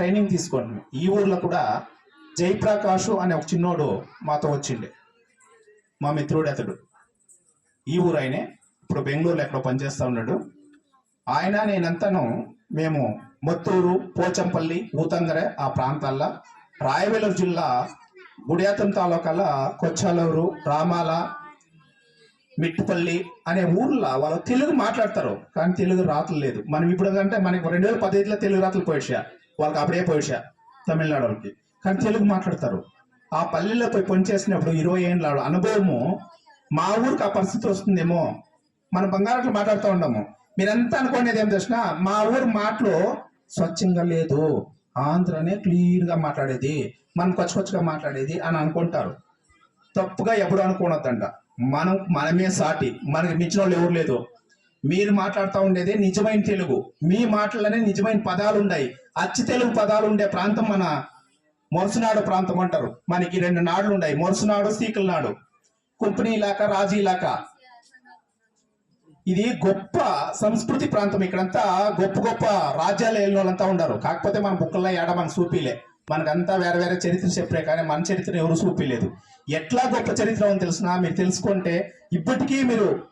Training తీసుకోండి. ఈ ఊర్లో కూడా జయప్రకాష్ అనే ఒక చిన్నోడు మాతో వచ్చిండే. మా మిత్రుడు అతడు. ఈ ఊరు ఆయనే. ఇప్పుడు బెంగళూరులో ఎక్కడో పనిచేస్తూ ఉన్నాడు. ఆయన నేనంతను మేము మొత్తూరు పోచంపల్లి ఊతంగరే ఆ ప్రాంతాల్లో రాయవేలూరు జిల్లా గుడియాతం తాలూకాల కొచ్చాలూరు రామాల మిట్టుపల్లి అనే ఊర్లో వాళ్ళు తెలుగు మాట్లాడతారు. కానీ తెలుగు రాతలు లేదు. మనం ఇప్పుడు అంటే మనకి రెండు వేల పదిహేడులో తెలుగు రాతలు పోయిషా వాళ్ళకి అప్పుడే పోయిషా తమిళనాడు వాళ్ళకి. కానీ తెలుగు మాట్లాడతారు. ఆ పల్లెల్లో పోయి పనిచేసినప్పుడు ఇరవై ఏళ్ళ అనుభవము మా ఊరికి ఆ పరిస్థితి వస్తుందేమో. మనం బంగారట్లు మాట్లాడుతూ ఉండము మీరంతా అనుకునేది ఏం తెలిసిన మా ఊరు మాటలు స్వచ్ఛంగా లేదు. ఆంధ్రనే క్లియర్గా మాట్లాడేది. మనం కొచ్చకొచ్చగా మాట్లాడేది అని అనుకుంటారు. తప్పుగా ఎప్పుడు అనుకోనొద్దంట. మనం మనమే సాటి. మనకి మించిన వాళ్ళు ఎవరు లేదు మీరు మాట్లాడుతూ ఉండేదే నిజమైన తెలుగు. మీ మాటలనే నిజమైన పదాలు ఉన్నాయి అచ్చి తెలుగు పదాలు ఉండే ప్రాంతం మన మొరసనాడు ప్రాంతం అంటారు. మనకి రెండు నాడులు ఉన్నాయి మొరసనాడు సీకల నాడు కుంపని ఇలాక రాజీ ఇలాక. ఇది గొప్ప సంస్కృతి ప్రాంతం. ఇక్కడంతా గొప్ప గొప్ప రాజ్యాలు వెళ్ళిన వాళ్ళంతా ఉండరు. కాకపోతే మన బుక్కల్లో ఏడ మన చూపిలే మనకంతా వేరే వేరే చరిత్ర చెప్పే కానీ మన చరిత్ర ఎవరు చూపిలేదు ఎట్లా గొప్ప చరిత్ర అని తెలిసినా? మీరు తెలుసుకుంటే ఇప్పటికీ మీరు